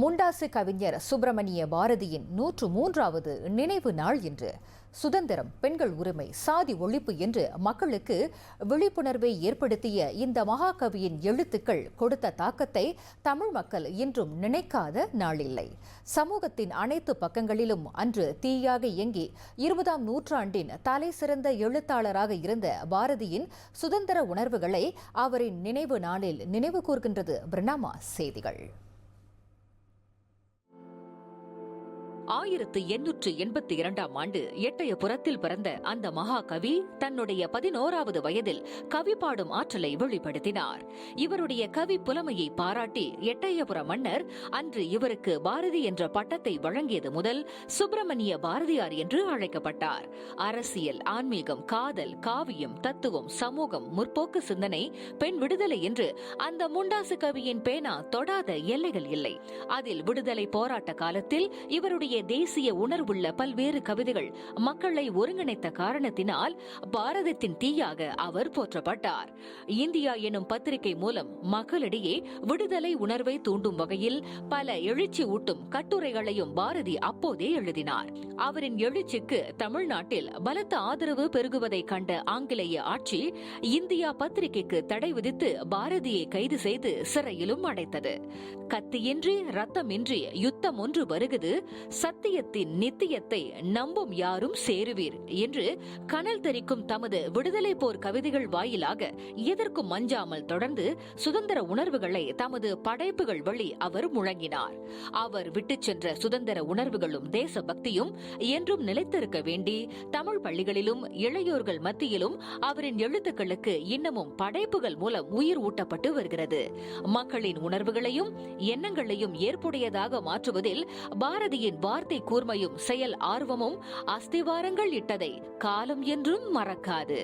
முண்டாசு கவிஞர் சுப்பிரமணிய பாரதியின் நூற்று மூன்றாவது நினைவு நாள் என்று சுதந்திரம் பெண்கள் உரிமை சாதி ஒழிப்பு என்று மக்களுக்கு விழிப்புணர்வை ஏற்படுத்திய இந்த மகாகவியின் எழுத்துக்கள் கொடுத்த தாக்கத்தை தமிழ் மக்கள் இன்றும் நினைக்காத நாளில்லை. சமூகத்தின் அனைத்து பக்கங்களிலும் அன்று தீயாக இயங்கி இருபதாம் நூற்றாண்டின் தலை சிறந்த எழுத்தாளராக இருந்த பாரதியின் சுதந்திர உணர்வுகளை அவரின் நினைவு நாளில் நினைவு கூர்கின்றது பிரணாமா செய்திகள். ஆயிரத்து எண்ணூற்று எண்பத்தி இரண்டாம் ஆண்டு எட்டயபுரத்தில் பிறந்த அந்த மகாகவி தன்னுடைய பதினோராவது வயதில் கவி பாடும் ஆற்றலை வெளிப்படுத்தினார். இவருடைய கவி புலமையை பாராட்டி எட்டயபுர மன்னர் அன்று இவருக்கு பாரதி என்ற பட்டத்தை வழங்கியது முதல் சுப்பிரமணிய பாரதியார் என்று அழைக்கப்பட்டார். அரசியல் ஆன்மீகம் காதல் காவியம் தத்துவம் சமூகம் முற்போக்கு சிந்தனை பெண் விடுதலை என்று அந்த முண்டாசு கவியின் பேனா தொடாத எல்லைகள் இல்லை. அதில் விடுதலை போராட்ட காலத்தில் இவருடைய இத்தகைய தேசிய உணர்வுள்ள பல்வேறு கவிதைகள் மக்களை ஒருங்கிணைத்த காரணத்தினால் பாரதத்தின் தீயாக அவர் போற்றப்பட்டார். இந்தியா எனும் பத்திரிகை மூலம் மக்களிடையே விடுதலை உணர்வை தூண்டும் வகையில் பல எழுச்சி ஊட்டும் கட்டுரைகளையும் பாரதி அப்போதே எழுதினார். அவரின் எழுச்சிக்கு தமிழ்நாட்டில் பலத்த ஆதரவு பெருகுவதை கண்ட ஆங்கிலேய ஆட்சி இந்தியா பத்திரிகைக்கு தடை விதித்து பாரதியை கைது செய்து சிறையிலும் அடைத்தது. கத்தியின்றி ரத்தமின்றி யுத்தம் ஒன்று வருகுது சத்தியத்தின் நித்தியத்தை நம்பும் யாரும் சேருவீர் என்று கனல் தெரிக்கும் தமது விடுதலை போர் கவிதைகள் வாயிலாக எதற்கும் மஞ்சாமல் தொடர்ந்து சுதந்திர உணர்வுகளை தமது படைப்புகள் வழி அவர் முழங்கினார். அவர் விட்டுச் சென்ற சுதந்திர உணர்வுகளும் தேசபக்தியும் என்றும் நிலைத்திருக்க வேண்டி தமிழ் பள்ளிகளிலும் இளையோர்கள் மத்தியிலும் அவரின் எழுத்துக்களுக்கு இன்னமும் படைப்புகள் மூலம் உயிர் ஊட்டப்பட்டு வருகிறது. மக்களின் உணர்வுகளையும் எண்ணங்களையும் ஏற்புடையதாக மாற்றுவதில் பாரதியின் வார்த்தை கூர்மையும் செயல் ஆர்வமும் அஸ்திவாரங்கள் இட்டதை காலம் என்றும் மறக்காது.